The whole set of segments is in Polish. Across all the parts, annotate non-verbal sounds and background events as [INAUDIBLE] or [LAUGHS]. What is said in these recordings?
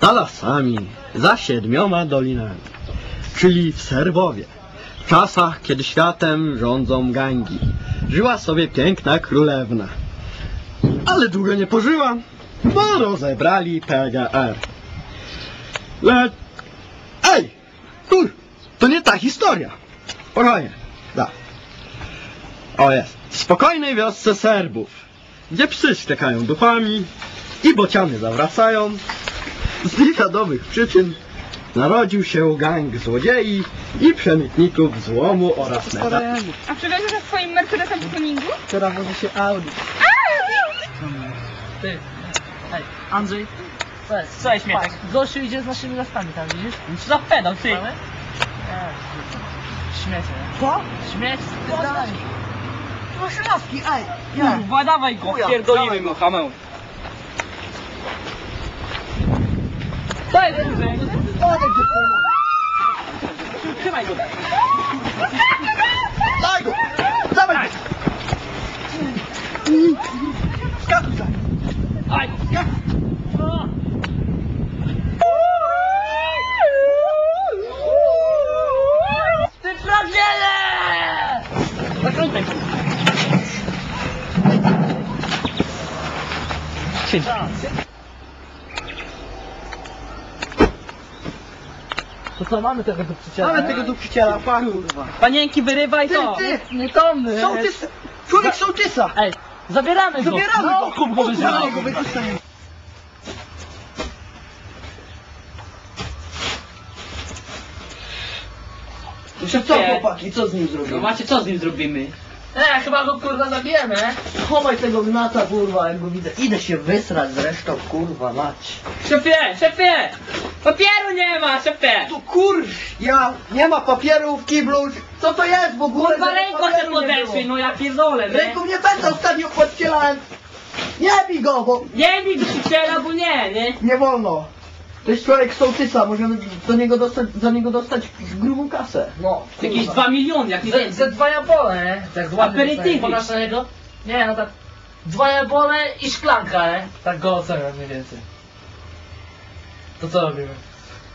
Za lasami, za siedmioma dolinami, czyli w Serbowie, w czasach, kiedy światem rządzą gangi, żyła sobie piękna królewna. Ale długo nie pożyła, bo rozebrali PGR. Le... Ej! Kur! To nie ta historia! Spokojnie, da. O jest. W spokojnej wiosce Serbów, gdzie psy ściekają duchami i bociany zawracają, z niewiadomych przyczyn narodził się gang złodziei i przemytników złomu oraz meta. A przewiozłeś za swoim Mercedesem po tuningu? Teraz może się Audi. Ty. Ej, Andrzej. Co jest? Co jest śmieszek? Gościu idzie z naszymi lastami tam, widzisz? Co za pedał, ty? Śmiecie. Co? Śmieć. Proszę laski, ej! Kurwa, dawaj go, Chuja, pierdolimy dawaj go, hamę. Co jest, Andrzej? Odejdź do pomocy! Trzymaj go. Daj go! Dawaj! Skakuj za! Aj. Ty Siedź. To co, mamy tego do przyciela? Mamy tego dupciciela, pa kurwa! Panienki, wyrywaj Ty, to. ty! Nie to my. Sołtys! Człowiek sołtysa! Ej, zabieramy go. Zabieramy no, go! Kup go Zabieramy go, wypuszczamy. Co chłopaki, co z nim No zrobimy? macie, co z nim zrobimy? E, chyba go kurwa zabijemy. Chowaj tego gnata kurwa, jak go widzę. Idę się wysrać zresztą, kurwa mać. Szefie, szefie! Papieru nie ma, szefie! Tu kur... Ja... Nie ma papieru w kiblu. Co to jest w ogóle? Kurwa, Żeby ręką papieru se nie podeszły, było? no ja pierdolę, nie? Ręką nie będę ostatnio podcielałem. Nie bij go, bo Nie bij dusiciela, bo nie, nie? nie wolno. To jest człowiek sołtysa, możemy do niego dostać, za niego dostać grubą kasę. No, Jakieś kurwa. dwa miliony, jak nie Ze, dwa jabole, nie? Tak ładnie Aperitywy. na niego? Nie, no tak. Dwa jabole i szklanka, nie? Tak go oceniam mniej więcej. To co robimy?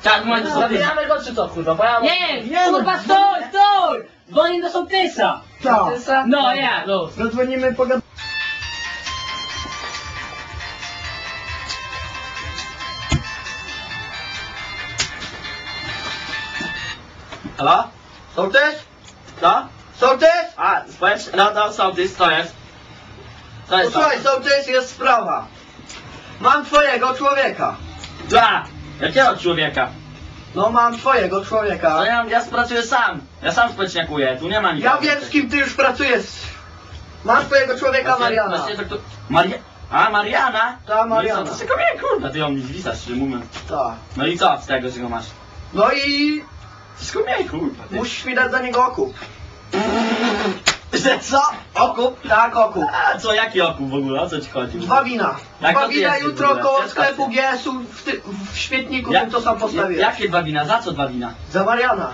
Tak, moje do Zabijamy go czy co, kurwa? Bo ja mam... Nie, Nie, kurwa, no. stój, stój! Dzwonię do sołtysa! Co? Sołtysa? No, ja. Luz. Zadzwonimy, pogadamy. Halo? Sołtys? Co? Sołtys? A, powiedz, no to sołtys, co jest? Co jest Posłuchaj, sołtys, jest sprawa. Mam twojego człowieka. Dla! Jakiego człowieka? No mam twojego No człowieka. ja, ja pracuję sam. Ja sam spoczniakuję, tu nie ma Ja nikogo. wiem z kim ty już pracujesz. Masz twojego człowieka Mariana. Właśnie tak to... Maria... A, Mariana? Ta Mariana. No i co, to tylko mnie, kurwa, ty ją nie zwisasz, szczerze mówiąc. Tak. No i co z tego, że go masz? No i Mnie, kurwa, ty. musisz mi dać za niego okup. Że co? Okup? Tak, okup. A co, jaki okup w ogóle, o co ci chodzi? Dwa wina. Jak Dwa to ty wina jesteś w jutro ogóle? koło sklepu. GS-u w, ty, w świetniku, Ja- tym co sam postawiłem. Jakie dwa wina? Za co dwa wina? Za Mariana.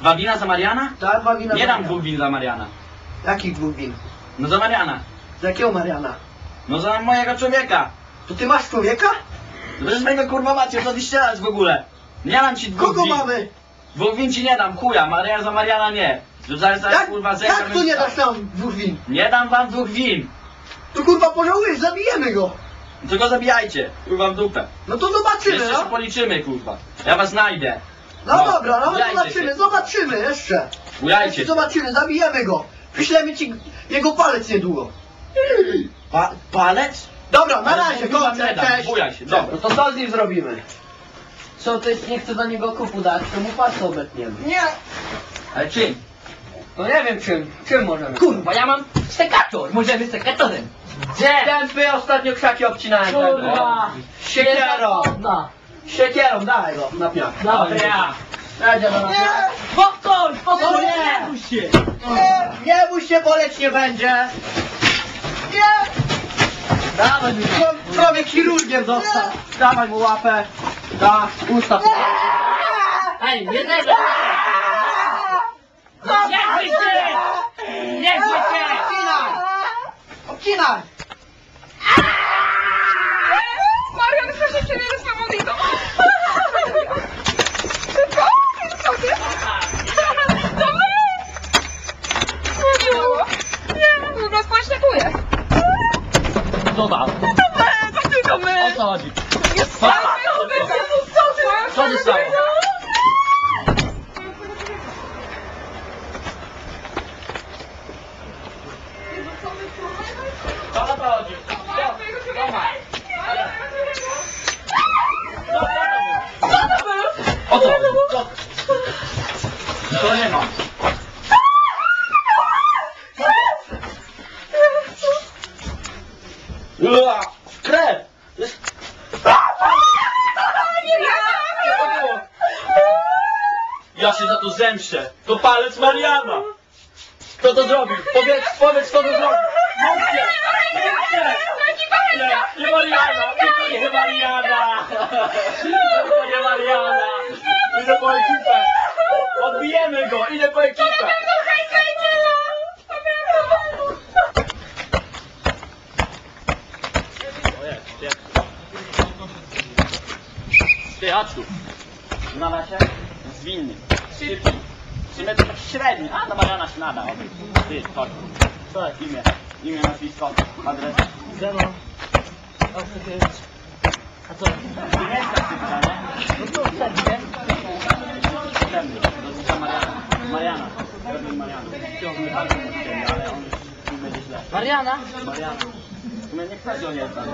Dwa wina za Mariana? Tak, dwa wina Nie dam dwóch win za Mariana. Jakich dwóch win? No za Mariana. Za jakiego Mariana? No za mojego człowieka. To ty masz człowieka? No Przecież mojego kurwa macie, co ty ścierasz w ogóle? Nie dam ci dwóch Kogo win. mamy? Dwóch win ci nie dam, chuja. Marian za Mariana nie. Zaraz, zaraz Jak, kurwa jak tu nie dasz nam dwóch win? Nie dam wam dwóch win. To kurwa pożałujesz, zabijemy go. Tylko zabijajcie. Kurwa w dupę. No to zobaczymy, Jeszcze się no. policzymy, kurwa. Ja was znajdę. No, No, dobra, no zobaczymy, się. zobaczymy jeszcze. Bujajcie. Zobaczymy, zabijemy go. Wyślemy ci jego palec niedługo. Pa palec? Dobra, na razie, kończę, nie dam, cześć. bujaj się, dobra. No to co z nim zrobimy? Co, to jest, nie chce za niego kupu dać, to mu pasę obetniemy. Nie, Ale czym? No nie wiem czym, czym możemy. Kurwa, ja mam sekator, możemy sekatorem. Gdzie? tępy ostatnio krzaki obcinałem. Kurwa! Siekierą, No. siekierą, daj go na piach. Dawaj. Ja. Jedzie do nas. Nie! Popcorn, popcorn, No nie nie. bój się. Nie, nie bój się, boleć nie będzie. Nie, Dawaj mi Czł- człowiek chirurgiem został. Dawaj mu łapę. Tak, da, ustaw. Ej, jednego! Niech się! Niech się! Obcinaj! Obcinaj! Marian, proszę cię, nie rozmawiaj do Dodał. To my, to tylko my. O co chodzi? Jest To nie ma. Ua, Krew! Ja się za to zemszczę. To palec Mariana. Kto to zrobił? Powiedz, powiedz kto to zrobił. Mówcie! Mówcie! Nie, Mariana! Nie Mariana! [LAUGHS] Odbijemy go! Idę po! O jest. Ty, chodź tu. Znalazł się? Zwinny. Szybki. W sumie to tak średni. A, no Mariana się nada. O, Ty, chodź. Co jest imię? Imię, nazwisko, adres. Zero. A Mariana. Mariana. Robię Mariana. Ciągle bardzo od ciebie, ale on już nie będzie źle. Mariana? Mariana. W sumie nie kwestia nie jest tam.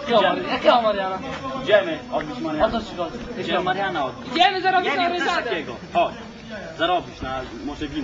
Jakiego, Mar- jakiego Mariana? Idziemy odbić O Mariana. co ci chodzi? Idziemy Mariana odbić. Idziemy zarobić Nie na wiem, coś ryżadę. takiego. Chodź. Zarobisz na może wino.